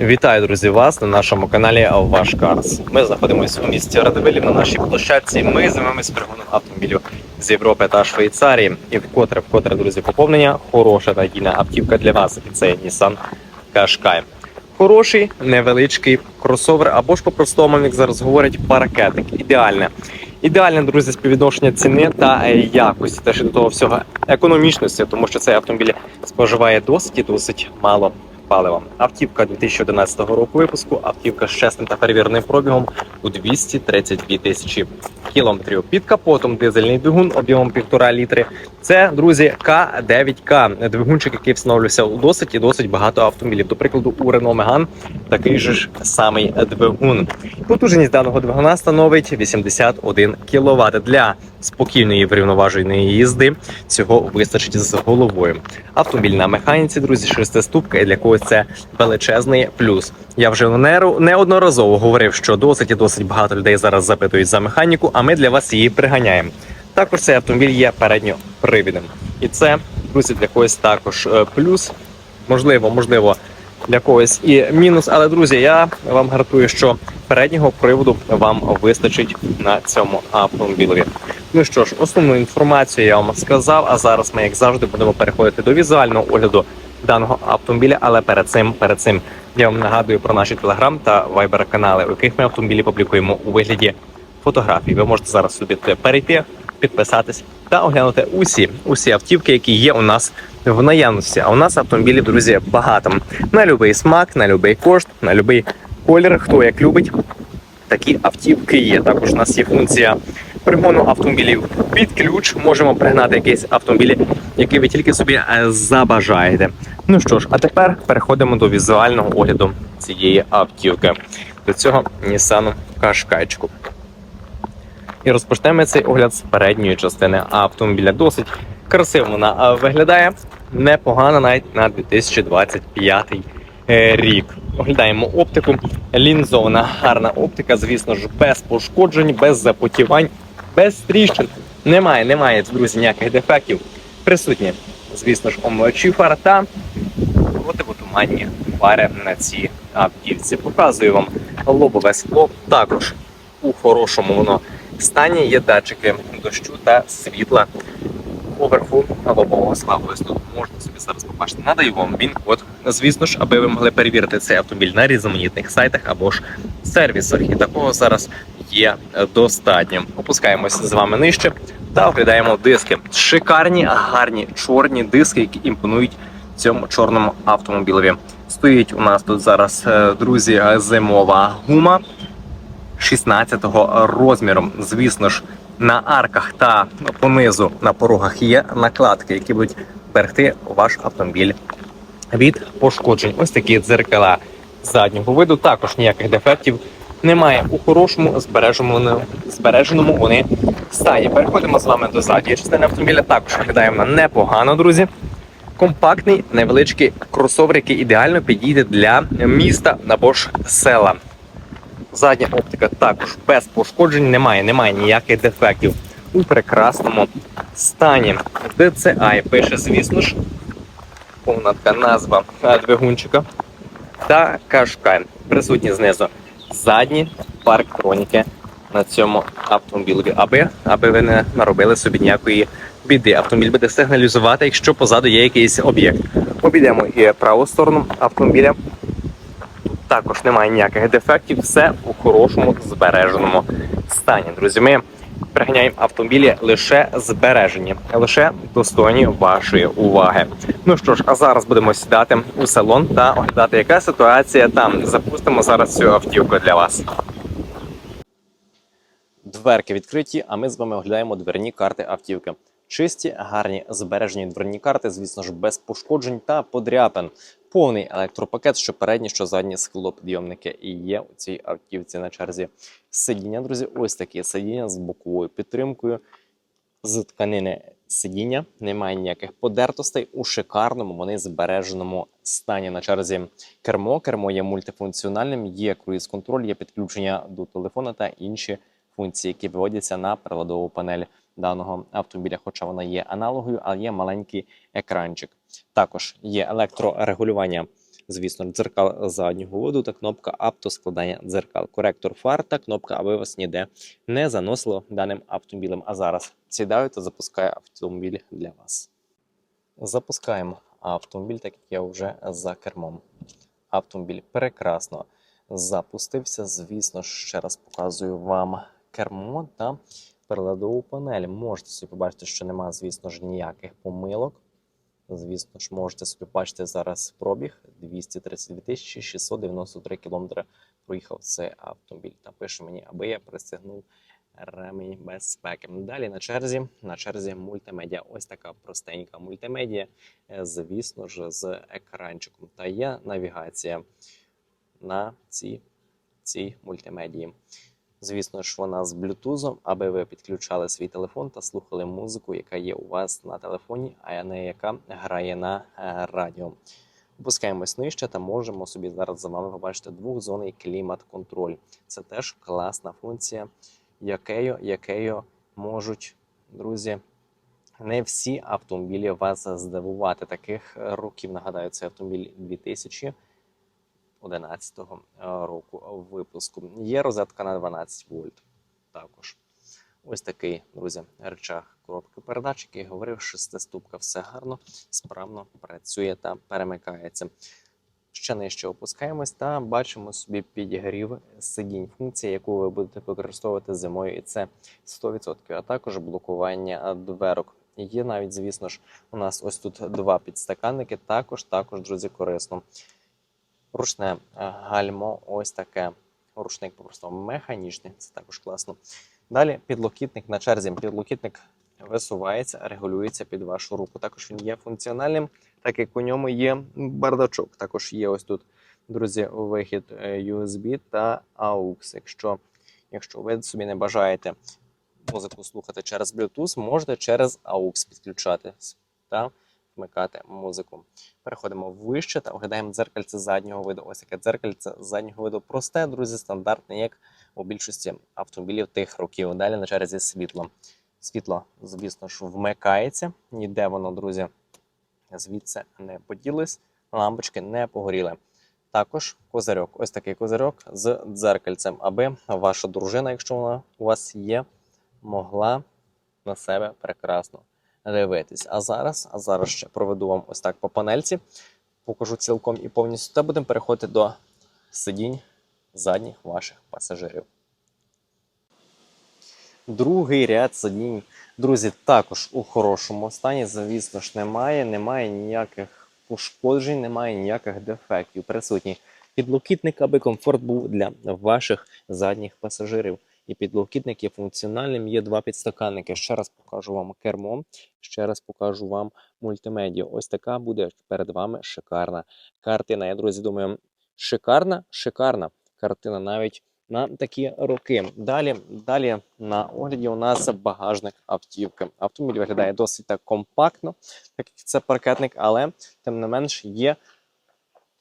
Вітаю, друзі, вас на нашому каналі Ваш Карс. Ми знаходимося у місті Радивилів на нашій площадці. Ми займаємося пригоном автомобілів з Європи та Швейцарії. І вкотре, вкотре, друзі, поповнення. Хороша надійна автівка для вас. І це Nissan Qashqai. Хороший, невеличкий кросовер, або ж по-простому, як зараз говорять, паракетик. Ідеальне. Ідеальне, друзі, співвідношення ціни та якості. Теж до того всього економічності, тому що цей автомобіль споживає досить і досить мало палива. Автівка 2011 року випуску, автівка з чесним та перевіреним пробігом у 232 тисячі кілометрів. Під капотом дизельний двигун об'ємом 1,5 літри. Це, друзі, К9К. Двигунчик, який встановлювався у досить і досить багато автомобілів. До прикладу, у Renault Megane такий же ж самий двигун. Потужність даного двигуна становить 81 кВт. Для спокійної врівноваженої їзди цього вистачить з головою. Автомобіль на механіці, друзі, шестиступка, і для когось це величезний плюс. Я вже неодноразово говорив, що досить і досить багато людей зараз запитують за механіку, а ми для вас її приганяємо. Також цей автомобіль є передньопривідним. І це, друзі, для когось також е, плюс. Можливо, можливо, для когось і мінус. Але, друзі, я вам гарантую, що переднього приводу вам вистачить на цьому автомобілі. Ну що ж, основну інформацію я вам сказав. А зараз ми, як завжди, будемо переходити до візуального огляду даного автомобіля. Але перед цим, перед цим я вам нагадую про наші телеграм та вайбер канали, у яких ми автомобілі публікуємо у вигляді фотографій. Ви можете зараз собі перейти, підписатись та оглянути усі усі автівки, які є у нас в наявності. А у нас автомобілів, друзі, багато на будь-який смак, на будь-який кошт, на будь-який колір. Хто як любить, такі автівки є. Також у нас є функція пригону автомобілів під ключ. Можемо пригнати якийсь автомобіль, який ви тільки собі е, забажаєте. Ну що ж, а тепер переходимо до візуального огляду цієї автівки. До цього Nissan Qashqai'чику. І розпочнемо цей огляд з передньої частини автомобіля. Досить красиво вона е, виглядає. Непогано навіть на 2025 е, рік. Оглядаємо оптику. Лінзована гарна оптика, звісно ж, без пошкоджень, без запотівань, без тріщин. Немає, немає, друзі, ніяких дефектів. Присутні, звісно ж, омивачі фар та противотуманні фари на цій автівці. Показую вам лобове скло. Також у хорошому воно стані є датчики дощу та світла поверху лобового скла. Ось тут можна собі зараз побачити. Надаю вам він-код, звісно ж, аби ви могли перевірити цей автомобіль на різноманітних сайтах або ж сервісах. І такого зараз є достатньо. Опускаємося з вами нижче та оглядаємо диски. Шикарні, гарні чорні диски, які імпонують цьому чорному автомобілеві. Стоїть у нас тут зараз, е, друзі, зимова гума 16-го розміру. Звісно ж, на арках та понизу на порогах є накладки, які будуть берегти ваш автомобіль від пошкоджень. Ось такі дзеркала заднього виду. Також ніяких дефектів немає. У хорошому збереженому, вони стані. Переходимо з вами до задньої частини автомобіля. Також виглядає вона непогано, друзі. Компактний невеличкий кросовер, який ідеально підійде для міста або ж села. Задня оптика також без пошкоджень немає, немає ніяких дефектів у прекрасному стані. DCI пише, звісно ж, повна така назва двигунчика та Qashqai. Присутні знизу задні парктроніки на цьому автомобілі, аби, аби ви не наробили собі ніякої біди. Автомобіль буде сигналізувати, якщо позаду є якийсь об'єкт. Обійдемо і праву сторону автомобіля. Також немає ніяких дефектів, все у хорошому збереженому стані. Друзі, ми приганяємо автомобілі лише збережені, лише достойні вашої уваги. Ну що ж, а зараз будемо сідати у салон та оглядати, яка ситуація там. Запустимо зараз цю автівку для вас. Дверки відкриті, а ми з вами оглядаємо дверні карти автівки. Чисті, гарні збережені дверні карти, звісно ж, без пошкоджень та подряпин. Повний електропакет, що передні, що задні склопідйомники. І є у цій автівці на черзі сидіння, друзі. Ось такі сидіння з боковою підтримкою. З тканини сидіння немає ніяких подертостей. У шикарному вони збереженому стані на черзі кермо. Кермо є мультифункціональним, є круїз-контроль, є підключення до телефона та інші функції, які виводяться на приладову панель даного автомобіля, хоча вона є аналогою, але є маленький екранчик. Також є електрорегулювання звісно, дзеркал заднього виду та кнопка автоскладання дзеркал, коректор фар та кнопка, аби вас ніде не заносило даним автомобілем. А зараз сідаю та запускаю автомобіль для вас. Запускаємо автомобіль, так як я вже за кермом. Автомобіль прекрасно запустився. Звісно, ще раз показую вам кермо та переладову панель. Можете собі побачити, що немає, звісно ж, ніяких помилок. Звісно ж, можете собі бачити зараз пробіг 232 тисячі 693 кілометри проїхав цей автомобіль. Та пише мені, аби я пристегнув ремень безпеки. Далі на черзі, на черзі мультимедіа. Ось така простенька мультимедіа, е, звісно ж, з екранчиком. Та є навігація на цій, цій мультимедії. Звісно ж, вона з блютузом, аби ви підключали свій телефон та слухали музику, яка є у вас на телефоні, а не яка грає на е, радіо. Опускаємось нижче та можемо собі зараз за вами побачити двохзонний клімат-контроль. Це теж класна функція, якою, якою можуть, друзі, не всі автомобілі вас здивувати. Таких років нагадаю, це автомобіль 2011 року випуску. Є розетка на 12 вольт. Також ось такий, друзі, речах коробки передач, який я говорив, шестиступка, все гарно, справно працює та перемикається. Ще нижче опускаємось та бачимо собі підігрів сидінь. Функція, яку ви будете використовувати зимою, і це 100%, а також блокування дверок. Є навіть, звісно ж, у нас ось тут два підстаканники. Також, також, друзі, корисно. Ручне е, гальмо, ось таке. Ручник просто механічний, це також класно. Далі підлокітник на черзі. Підлокітник висувається, регулюється під вашу руку. Також він є функціональним, так як у ньому є бардачок. Також є ось тут, друзі, вихід е, USB та AUX. Якщо, якщо ви собі не бажаєте музику слухати через Bluetooth, можете через AUX підключати та вмикати музику. Переходимо вище та оглядаємо дзеркальце заднього виду. Ось таке дзеркальце заднього виду просте, друзі, стандартне, як у більшості автомобілів тих років. Далі на черзі світло. Світло, звісно ж, вмикається. Ніде воно, друзі, звідси не поділись, лампочки не погоріли. Також козирьок. Ось такий козирьок з дзеркальцем, аби ваша дружина, якщо вона у вас є, могла на себе прекрасно дивитись. А зараз, а зараз ще проведу вам ось так по панельці, покажу цілком і повністю, та будемо переходити до сидінь задніх ваших пасажирів. Другий ряд сидінь, друзі, також у хорошому стані. Звісно ж, немає, немає ніяких пошкоджень, немає ніяких дефектів. Присутній підлокітник, аби комфорт був для ваших задніх пасажирів. І підлокітник є функціональним. Є два підстаканники. Ще раз покажу вам кермо, ще раз покажу вам мультимедію. Ось така буде перед вами шикарна картина. Я, друзі, думаю, шикарна, шикарна картина навіть на такі роки. Далі, далі на огляді у нас багажник автівки. Автомобіль виглядає досить так компактно, так як це паркетник, але тим не менш є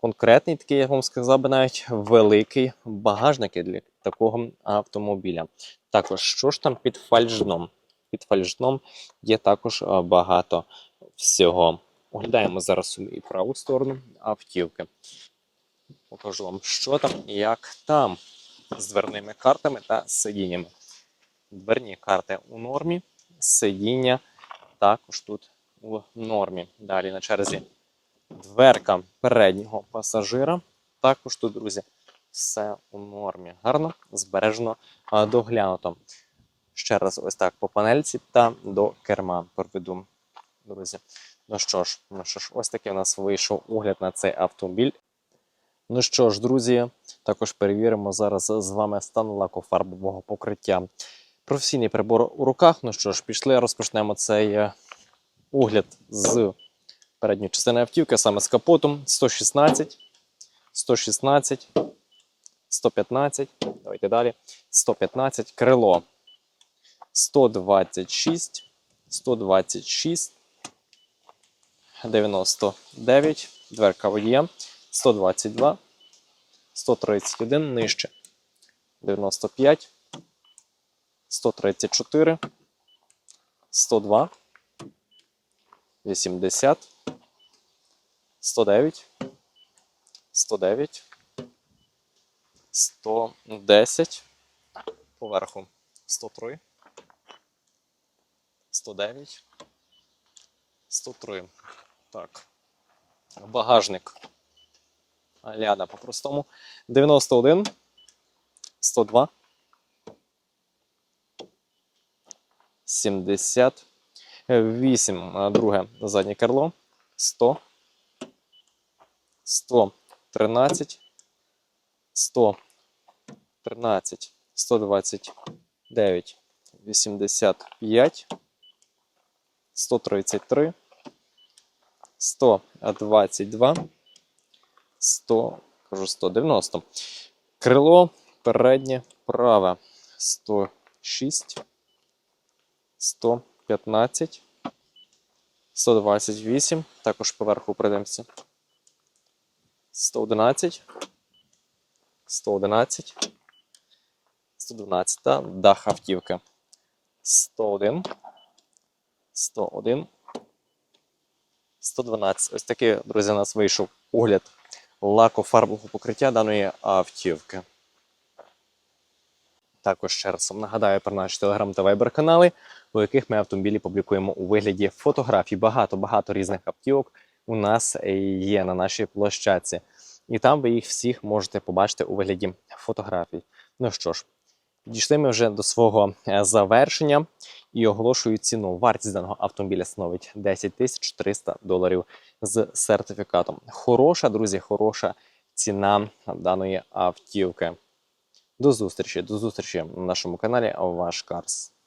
конкретний такий, я вам сказав би навіть великий багажник такого автомобіля. Також, що ж там під фальшдном? Під фальшдном є також е, багато всього. Оглядаємо зараз і праву сторону автівки. Покажу вам, що там і як там з дверними картами та сидіннями. Дверні карти у нормі, сидіння також тут у нормі. Далі на черзі дверка переднього пасажира. Також тут, друзі, все у нормі. Гарно, збережено, а, доглянуто. Ще раз, ось так по панельці та до керма проведу, друзі. Ну що ж, ну що ж, ось такий у нас вийшов огляд на цей автомобіль. Ну що ж, друзі, також перевіримо зараз з вами стан лакофарбового покриття. Професійний прибор у руках. Ну що ж, пішли, розпочнемо цей е, огляд з передньої частини автівки, саме з капотом 116, 116, 115. Давайте далі. 115, крило. 126, 126, 99, дверка водія. 122, 131 нижче, 95, 134, 102, 80, 109, 109, 110, поверху. 103, 109, 103. Так. Багажник. Ляда по-простому. 91, 102, 78, а, друге заднє крило, 100, 113, 113, 129, 85, 133, 122, 100, кажу 190. Крило переднє праве 106, 115, 128, також поверху пройдемося. 111, 111, 112, та дах автівки. 101, 101, 112. Ось такий, друзі, у нас вийшов огляд лакофарбового покриття даної автівки. Також ще раз нагадаю про наші телеграм та вайбер канали, у яких ми автомобілі публікуємо у вигляді фотографій. Багато-багато різних автівок у нас є на нашій площадці. І там ви їх всіх можете побачити у вигляді фотографій. Ну що ж, підійшли ми вже до свого е, завершення і оголошую ціну. Вартість даного автомобіля становить 10 тисяч 300 доларів з сертифікатом. Хороша, друзі, хороша ціна даної автівки. До зустрічі, до зустрічі на нашому каналі Ваш Карс.